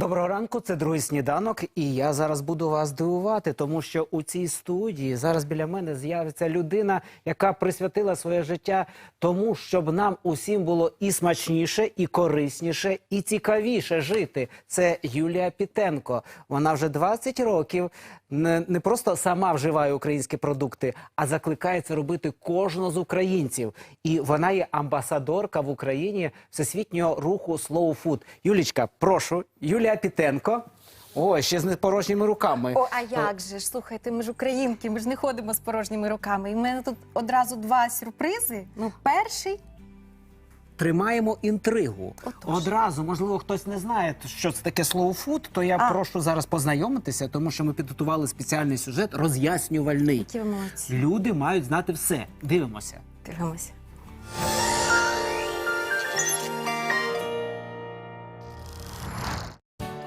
Доброго ранку, це другий сніданок, і я зараз буду вас дивувати, тому що у цій студії зараз біля мене з'явиться людина, яка присвятила своє життя тому, щоб нам усім було і смачніше, і корисніше, і цікавіше жити. Це Юлія Пітенко. Вона вже 20 років не, просто сама вживає українські продукти, а закликає це робити кожного з українців. І вона є амбасадорка в Україні всесвітнього руху Slow Food. Юлічка, прошу, Юлія Пітенко. О, ще з непорожніми руками. О, а як же ж? Слухайте, ми ж українки, ми ж не ходимо з порожніми руками. І в мене тут одразу два сюрпризи. Ну, перший Тримаємо інтригу. Отож. Одразу, можливо, хтось не знає, що це таке food, то я А. прошу зараз познайомитися, тому що ми підготували спеціальний сюжет роз'яснювальний. які молодці. Люди мають знати все. Дивимося. Дивимося.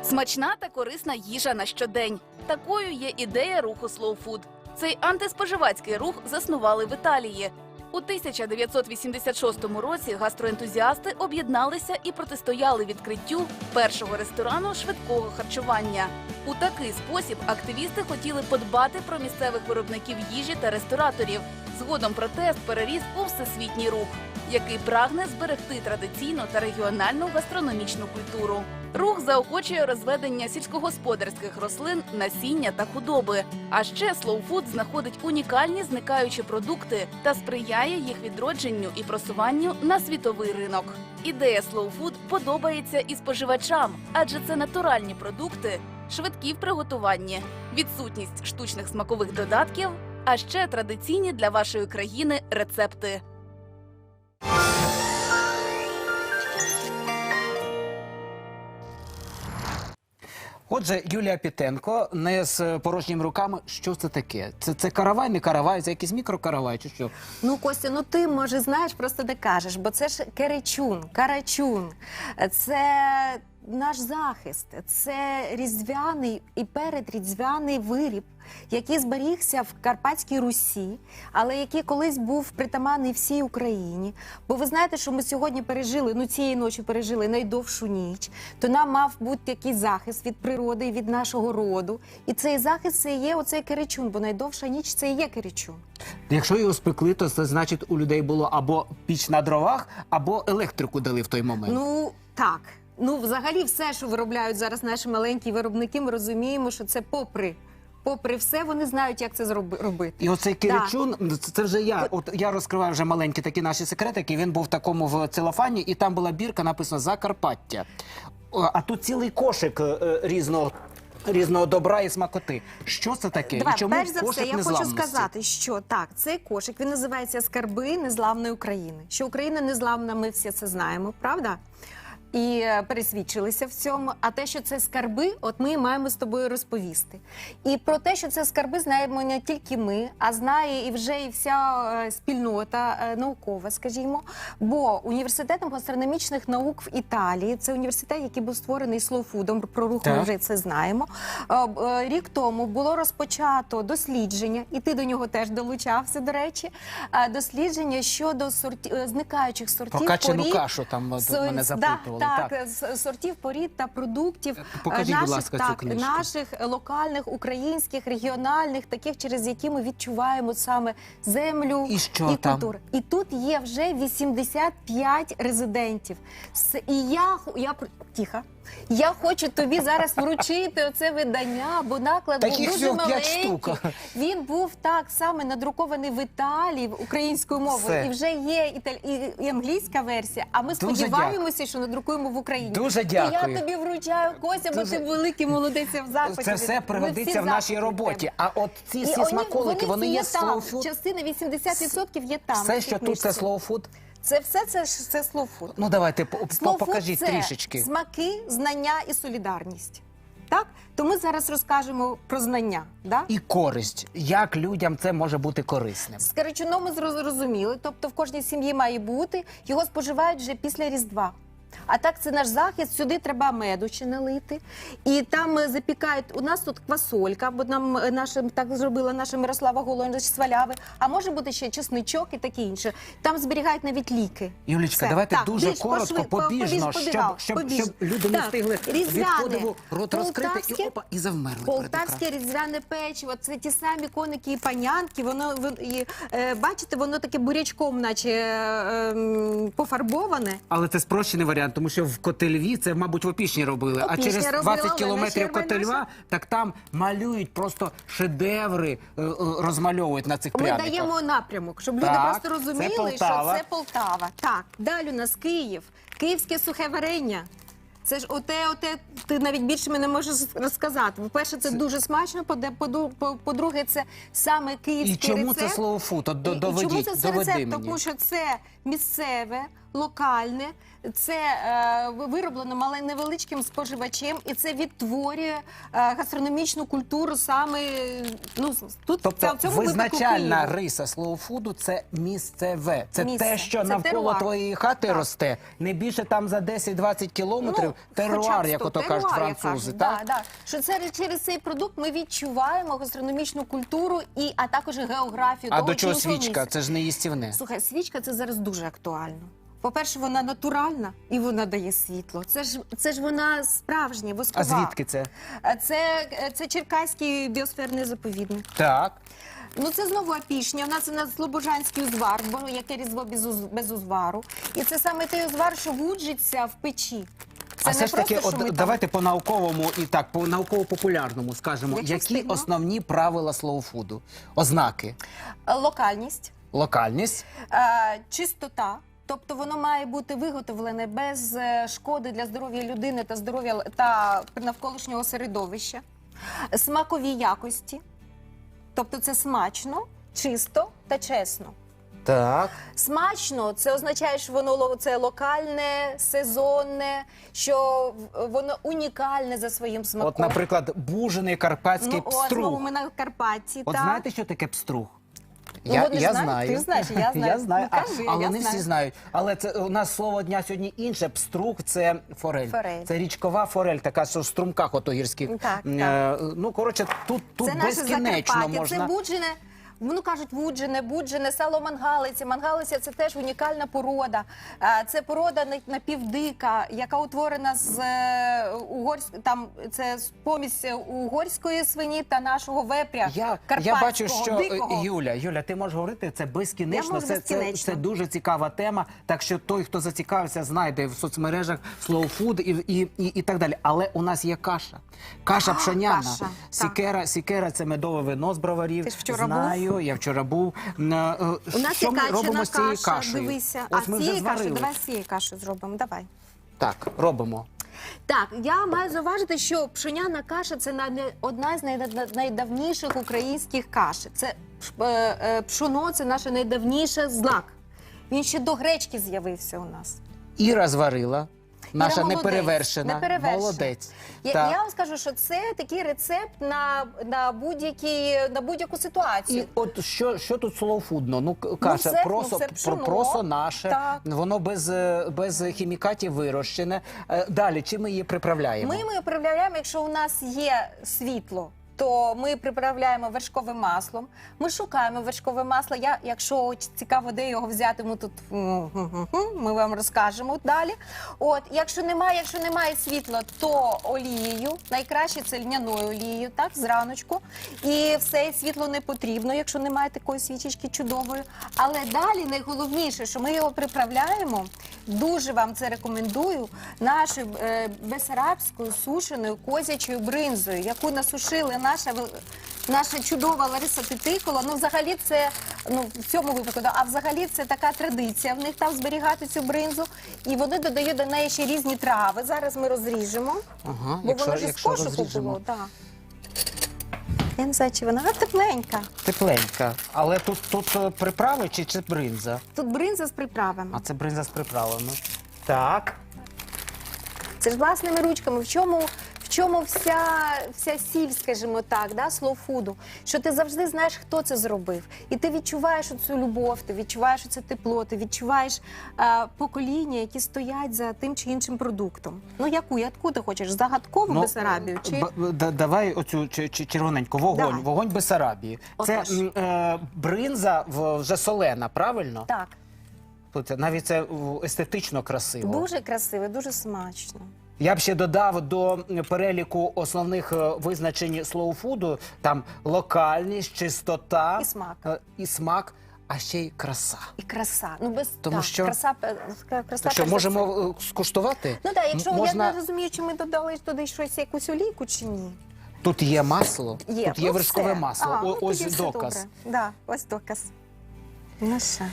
Смачна та корисна їжа на щодень. Такою є ідея руху Food. Цей антиспоживацький рух заснували в Італії. У 1986 році гастроентузіасти об'єдналися і протистояли відкриттю першого ресторану швидкого харчування. У такий спосіб активісти хотіли подбати про місцевих виробників їжі та рестораторів. Згодом протест переріс у всесвітній рух, який прагне зберегти традиційну та регіональну гастрономічну культуру. Рух заохочує розведення сільськогосподарських рослин, насіння та худоби. А ще Food знаходить унікальні зникаючі продукти та сприяє їх відродженню і просуванню на світовий ринок. Ідея Food подобається і споживачам, адже це натуральні продукти, швидкі в приготуванні, відсутність штучних смакових додатків, а ще традиційні для вашої країни рецепти. Отже, Юлія Пітенко не з порожніми руками. Що це таке? Це, це каравай, не каравай, це якийсь мікрокаравай чи що? Ну, Костя, ну ти може знаєш, просто не кажеш, бо це ж керечун, карачун, це наш захист, це різдвяний і передріздвяний виріб, який зберігся в Карпатській Русі, але який колись був притаманний всій Україні. Бо ви знаєте, що ми сьогодні пережили, ну цієї ночі пережили найдовшу ніч, то нам мав бути якийсь захист від природи від нашого роду. І цей захист це є оцей керечун, бо найдовша ніч це і є керечун. Якщо його спекли, то це значить у людей було або піч на дровах, або електрику дали в той момент. Ну так. Ну, взагалі, все, що виробляють зараз наші маленькі виробники, ми розуміємо, що це попри. Попри все, вони знають, як це робити. І оцей киричун, це, це вже я. От я розкриваю вже маленькі такі наші секретики. Він був в такому в целофані, і там була бірка, написано Закарпаття. А тут цілий кошик е, різного. Різного добра і смакоти. Що це таке? Давай, і чому перш за все, я хочу сказати, що так, цей кошик він називається Скарби незламної України. Що Україна незламна, ми всі це знаємо, правда? І е, пересвідчилися в цьому. А те, що це скарби, от ми маємо з тобою розповісти. І про те, що це скарби, знаємо не тільки ми, а знає і вже і вся е, спільнота е, наукова, скажімо. Бо університетом гастрономічних наук в Італії, це університет, який був створений слоуфудом, про рух ми вже це знаємо. Рік тому було розпочато дослідження, і ти до нього теж долучався, до речі. Дослідження щодо сорті... зникаючих сортів. Про качану порід. кашу там мене запитували. Так, Так. сортів порід та продуктів Е, покажіть, е, будь наших, ласка, цю книжку. наших локальних, українських, регіональних, таких, через які ми відчуваємо саме землю І що і там? культуру. І тут є вже 85 резидентів. І я, я тихо. Я хочу тобі зараз вручити оце видання, бо наклад Таких був дуже всього п'ять маленький. штук. Він був так саме надрукований в Італії українською мовою, Все. і вже є італь... і, і англійська версія. А ми Дуже сподіваємося, що надрукуємо в Україні. Дуже дякую. я тобі вручаю Костя, бо Дуже- ти великий молодець в захваті. Це все пригодиться в нашій роботі. А от ці всі смаколики, вони є slow? Частина 80% є там. Все, що тут, це slow? Це все це, це food. Ну давайте Slow покажіть це трішечки. Смаки, знання і солідарність. Так? То ми зараз розкажемо про знання. Да? І користь. Як людям це може бути корисним? З карачуном ми зрозуміли, тобто в кожній сім'ї має бути, його споживають вже після Різдва. А так це наш захист. Сюди треба меду ще налити. І там е, запікають. У нас тут квасолька, бо нам е, наша так зробила наша Мирослава Голонович сваляви. А може бути ще чесничок і таке інше. Там зберігають навіть ліки. Юлічка, Все. давайте Так, дуже більш коротко, побіжно, побіж- щоб, щоб, побіж. щоб люди не Так, встигли від подиву рот розкрити і опа, і завмерли. Полтавське різдвяне печиво, це ті самі коники і панянки. Воно і, е, бачите, воно таке бурячком, наче пофарбоване. Але це спрощений варіант, тому що в Котельві це, мабуть, в Опішні робили. а Опішня через робила 20 Олена кілометрів Котельва, наша. так там малюють просто шедеври, е, е, розмальовують на цих Ми пряниках. даємо напрямок, щоб люди Так, просто розуміли, це що Полтава. це Полтава. Так, далі у нас Київ, київське сухе варення. Це ж оте, оте, ти навіть більше мені не можеш розказати. По-перше, це, дуже смачно, по- по-друге, це саме І чому рецепт. це слово футо? От І- чому це, це доведи рецепт? мені. Тому що це місцеве, локальне, це е, вироблено мале невеличким споживачем, і це відтворює е, гастрономічну культуру саме ну тут Тобто в цьому визначальна Києва. риса слоуфуду це місцеве. Це Місце. те, що Це навколо теруар. твоєї хати Так. росте. Не більше там за 10-20 кілометрів Ну, теруар, як ото кажуть французи. так? Да, да. Що це через цей продукт ми відчуваємо гастрономічну культуру і а також і географію А того до чи чого іншого свічка? місця. Це ж не їстівне. Слухай, свічка це зараз дуже актуально. По-перше, вона натуральна і вона дає світло. Це ж це ж вона справжня, воскова. А звідки це? Е, Це, це Черкаський біосферний заповідник. Так. Ну це знову опішня. У нас у нас слобожанський узвар, бо яке різдво без, уз- без узвару. І це саме той узвар, що вуджиться в печі. Це а все ж таки, от, там- давайте по науковому і так, по науково-популярному скажемо, Якщо які встигну. основні правила слоуфуду? Ознаки, Е, локальність. локальність, Е, чистота. Тобто воно має бути виготовлене без е, шкоди для здоров'я людини та здоров'я та навколишнього середовища, смакові якості. Тобто це смачно, чисто та чесно. так. Смачно це означає, що воно це локальне, сезонне, що воно унікальне за своїм смаком. От, наприклад, бужений карпатський ну, от, пструг. знову ми на Карпатті. От так. знаєте, що таке пструг? Ну, я, вони я знають, знаю. ти знаєш, я знаю. я знаю. Ну, А, але я не всі знають. Але це у нас слово дня сьогодні інше. Пструг це форель. Форель. Це річкова форель, така що в струмках отогірських. Так, Е, так. Ну коротше, тут, тут це наше безкінечно Закарпаття, можна. це буджене. Ну кажуть, вуджене, буджене, сало мангалиці. Мангалиця це теж унікальна порода. Це порода на- напівдика, яка утворена з е, там це помість угорської свині та нашого вепря. Я, я бачу, що е, дикого. Юля, Юля, ти можеш говорити це безкінечно. Це, безкінечно. Це, це дуже цікава тема. Так що той, хто зацікавився, знайде в соцмережах slow food і, і, і, і так далі. Але у нас є каша. Каша А, пшоняна. каша, так. Сікера, сікера це медове вино з броварів. Ти ж вчора Знаю, я вчора був. Н- е, У нас що є ми робимо качана з цією каша, кашею? дивися. Ось а ми з вже цієї каші, зварили. давай з цієї каші зробимо, давай. Так, робимо. Так, я маю зауважити, що пшеняна каша це одна з най- найдавніших українських каш. Це е, е, пшоно, це наша найдавніша злак. Він ще до гречки з'явився у нас. Іра зварила. Наша молодець, неперевершена. неперевершена. Молодець. Я, я вам скажу, що це такий рецепт на, на, будь-які, на будь-яку ситуацію. І от що, що тут слоуфудно? Ну к- каша все- ну, просо, все про- просо наше, Так. воно без, е, без хімікатів вирощене. Е, Далі, чим ми її приправляємо? Ми ми приправляємо, якщо у нас є світло. То ми приправляємо вершковим маслом. Ми шукаємо вершкове масло. Я, якщо цікаво, де його взяти, ми тут ми вам розкажемо далі. От, якщо немає, якщо немає світла, то олією. Найкраще це льняною олією, так, зраночку. І все світло не потрібно, якщо немає такої свічечки чудової. Але далі найголовніше, що ми його приправляємо. Дуже вам це рекомендую. Нашою е, бесарабською сушеною козячою бринзою, яку насушили наша вел- наша чудова Лариса Титикола. Ну, взагалі, це ну в цьому випадку, да, а взагалі це така традиція в них там зберігати цю бринзу. І вони додають до неї ще різні трави. Зараз ми розріжемо, Ага, бо якщо- воно ж із якщо кошику розріжемо. було. Да. Я не знаю, чи вона а, тепленька. Тепленька. Але тут, тут е, приправи чи, чи бринза? Тут бринза з приправами. А це бринза з приправами. Так. Це ж власними ручками. В чому, чому вся, вся сіль, скажімо так, да, слоуфуду, що ти завжди знаєш, хто це зробив. І ти відчуваєш цю любов, ти відчуваєш це тепло, ти відчуваєш е, покоління, які стоять за тим чи іншим продуктом. Ну, яку, яку ти хочеш? Загадкову Бесарабію? Чи... давай оцю червоненьку, вогонь, Давай. вогонь Бесарабії. Це е, бринза вже солена, правильно? Так, Тут навіть це естетично красиво. дуже красиво, дуже смачно. Я б ще додав до переліку основних е, визначень слоуфуду там локальність, чистота І смак. е, і смак, а ще й краса. І краса. Ну, без Тому так, що- краса, е, краса Так що перш за можемо е, скуштувати? Ну так, якщо М- можна... я не розумію, чи ми додали туди щось, якусь олійку чи ні. Тут є масло, Є, тут є ну, вершкове все. масло. А, О- ну, ось все доказ. добре. Да, ось доказ. Ну що?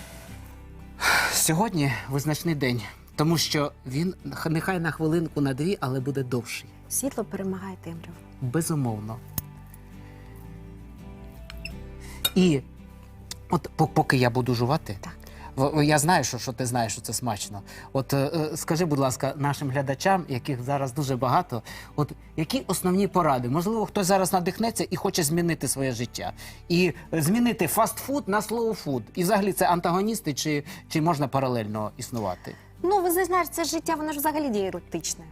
Сьогодні визначний день, тому що він нехай на хвилинку на дві, але буде довший. Світло перемагає темряву. Безумовно. І от поки я буду жувати, Так. я знаю, що, що ти знаєш, що це смачно. От е, е, скажи, будь ласка, нашим глядачам, яких зараз дуже багато, от які основні поради? Можливо, хтось зараз надихнеться і хоче змінити своє життя. І змінити фастфуд на слоуфуд. І взагалі це антагоністи, чи, чи можна паралельно існувати? Ну, ви знаєш, це життя, воно ж взагалі дієретичне.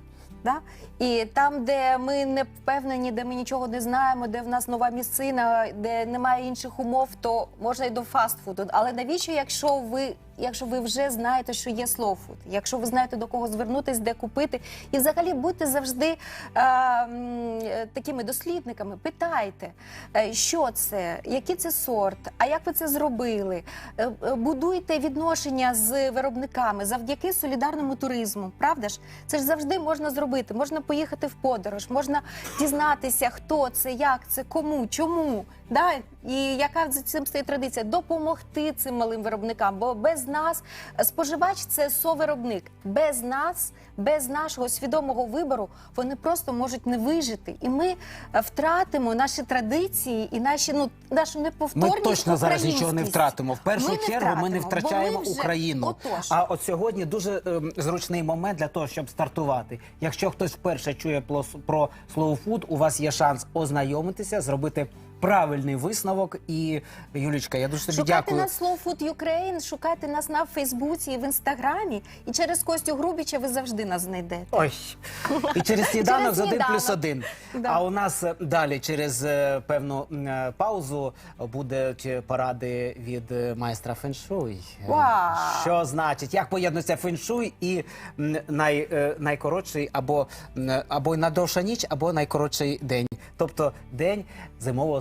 Да? І там, де ми не впевнені, де ми нічого не знаємо, де в нас нова місцина, де немає інших умов, то можна й до фастфуду. Але навіщо, якщо ви, якщо ви вже знаєте, що є слоуфуд, якщо ви знаєте до кого звернутись, де купити, і взагалі будьте завжди е, такими дослідниками, питайте, е, що це, який це сорт, а як ви це зробили? Е, е, Будуйте відношення з виробниками завдяки солідарному туризму. Правда ж? Це ж завжди можна зробити. Можна поїхати в подорож, можна дізнатися, хто це, як це, кому, чому. Да? І яка за цим стоїть традиція? Допомогти цим малим виробникам. Бо без нас споживач це совиробник. Без нас, без нашого свідомого вибору, вони просто можуть не вижити. І ми е, втратимо наші традиції і наші ну нашу Ми точно зараз нічого не втратимо. В першу Ми чергу ми не втрачаємо ми вже- Україну. Отож. А от сьогодні дуже ем, зручний момент для того, щоб стартувати. Якщо хтось вперше чує про Slow Food, у вас є шанс ознайомитися, зробити правильний висновок. І Юлічка, я дуже тобі Шукайте дякую. нас Slow Food Ukraine, шукайте нас на Фейсбуці і в Інстаграмі. І через Костю Грубіча ви завжди нас знайдете. Ой. І через сніданок з один плюс один. А у нас е, далі через е, певну е, паузу будуть поради від майстра феншуй. Вау! Що значить, як поєднується феншуй і най, найкоротший або, або найдовша ніч, або найкоротший день. Тобто день зимового